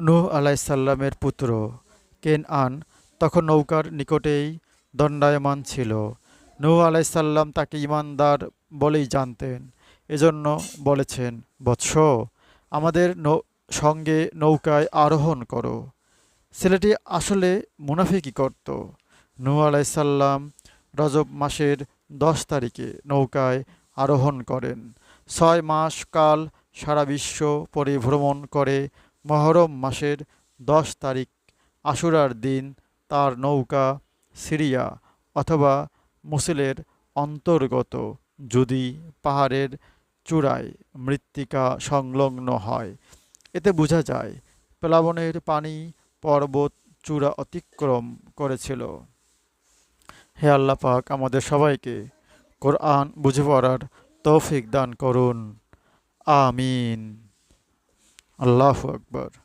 নূহ আলাইসাল্লামের পুত্র কেন আন তখন নৌকার নিকটেই দণ্ডায়মান ছিল। নূহ আলাইসাল্লাম তাকে ইমানদার বলেই জানতেন। এজন্য বলেছেন, বৎস, আমাদের নৌ- সঙ্গে নৌকায় আরোহণ করো। ছেলেটি আসলে মুনাফিকি করত। নূহ আলাইসাল্লাম রজব মাসের দশ তারিখে নৌকায় আরোহণ করেন। ছয় মাস কাল সারা বিশ্ব পরিভ্রমণ করে মহরম মাসের দশ তারিখ আশুরার দিন তার নৌকা সিরিয়া অথবা মুসিলের অন্তর্গত যদি পাহাড়ের চূড়ায় মৃত্তিকা সংলগ্ন হয়। এতে বোঝা যায়, প্লাবনের পানি পর্বত চূড়া অতিক্রম করেছিল। হে আল্লাহ পাক, আমাদের সবাইকে কোরআন বুঝে পড়ার তৌফিক দান করুন। আমিন। আল্লাহ আকবর